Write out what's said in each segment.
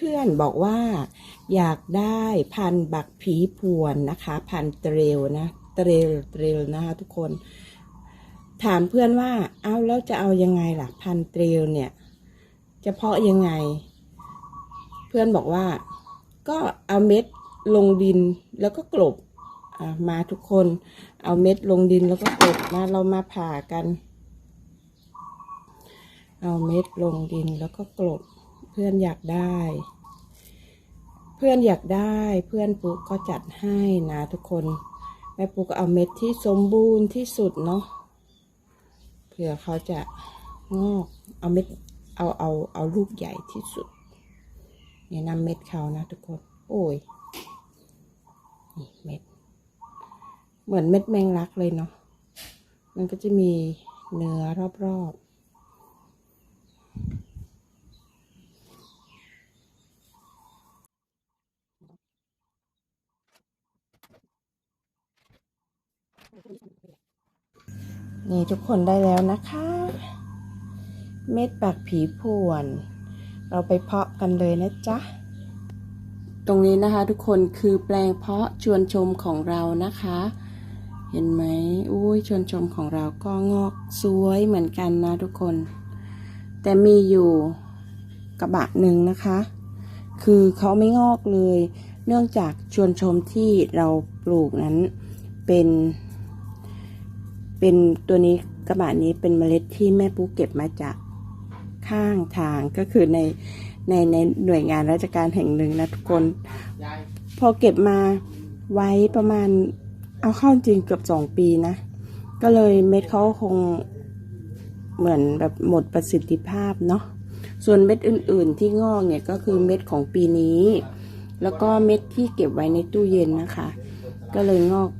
เพื่อนๆบอกว่า อยากได้พันบักผีพวนนะคะ พันเตรลนะเตรลเตรลนะคะทุกคน ถามเพื่อนว่า เอาแล้วจะเอายังไงล่ะ พันเตรลเนี่ยจะเพาะยังไง เพื่อนบอกว่า ก็เอาเม็ดลงดินแล้วก็กลบมาทุกคน เอาเม็ดลงดินแล้วก็กลบมาเรามาผ่ากัน เอาเม็ดลงดินแล้วก็กลบ พื่อนอยากได้ เพื่อนอยากได้เพื่อนปุ๊กก็จัดให้นะทุกคน แม่ปุ๊กก็เอาเม็ดที่สมบูรณ์ที่สุดเนาะเผื่อเขาจะงอกเอาเม็ดเอาเอาเอาลูกใหญ่ที่สุดเนี่ยนำเม็ดเขานะทุกคน โอ้ยนี่เม็ด เหมือนเม็ดแมงลักเลยเนาะมันก็จะมีเนื้อรอบๆ นี่ทุกคนได้แล้วนะคะ เม็ดปากผีพวน เราไปเพาะกันเลยนะจ๊ะ ตรงนี้นะคะทุกคนคือแปลงเพาะชวนชมของเรานะคะ เห็นไหมอุ้ยชวนชมของเราก็งอกสวยเหมือนกันนะทุกคน แต่มีอยู่กระบะหนึ่งนะคะ คือเขาไม่งอกเลย เนื่องจากชวนชมที่เราปลูกนั้นเป็น เป็นตัวนี้กระบะนี้เป็นเมล็ดที่แม่ปูเก็บมาจากข้างทางก็คือในในในหน่วยงานราชการแห่งหนึ่งนะทุกคน พอเก็บมาไว้ประมาณเอาเข้าจริงเกือบสองปีนะ ก็เลยเม็ดเขาคงเหมือนแบบหมดประสิทธิภาพเนาะส่วนเม็ดอื่น ๆ ที่งอกเนี่ยก็คือเม็ดของปีนี้ แล้วก็เม็ดที่เก็บไว้ในตู้เย็นนะคะ ก็เลยงอก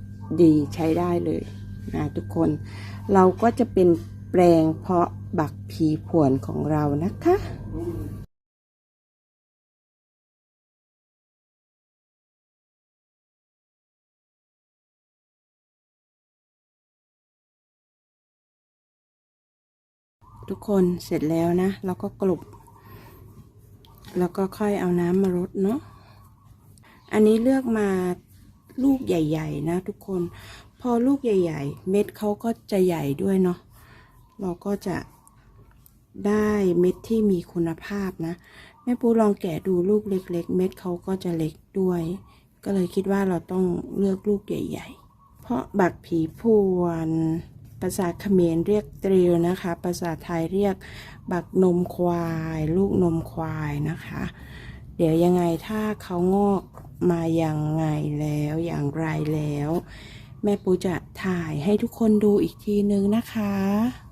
ดีใช้ได้เลย นะทุกคนเราก็จะเป็นแปลงเพาะบักผีผวนของเรานะคะทุกคนเสร็จแล้วนะ เราก็กลบ แล้วก็ค่อยเอาน้ำมารดเนาะอันนี้เลือกมาลูกใหญ่ ๆ นะทุกคน พอลูกใหญ่ ๆ เม็ดเขาก็จะใหญ่ด้วยเนาะเราก็จะได้เม็ดที่มีคุณภาพนะ แม่ปูลองแกะดูลูกเล็ก ๆ เม็ดเขาก็จะเล็กด้วย ก็เลยคิดว่าเราต้องเลือกลูกใหญ่ ๆ เพราะบักผีพวนภาษาเขมรเรียกเตรียวนะคะ ภาษาไทยเรียกบักนมควาย ลูกนมควายนะคะ เดี๋ยวยังไงถ้าเขางอกมาอย่างไงแล้วอย่างไรแล้ว แม่ปูจะถ่ายให้ทุกคนดูอีกทีนึงนะคะ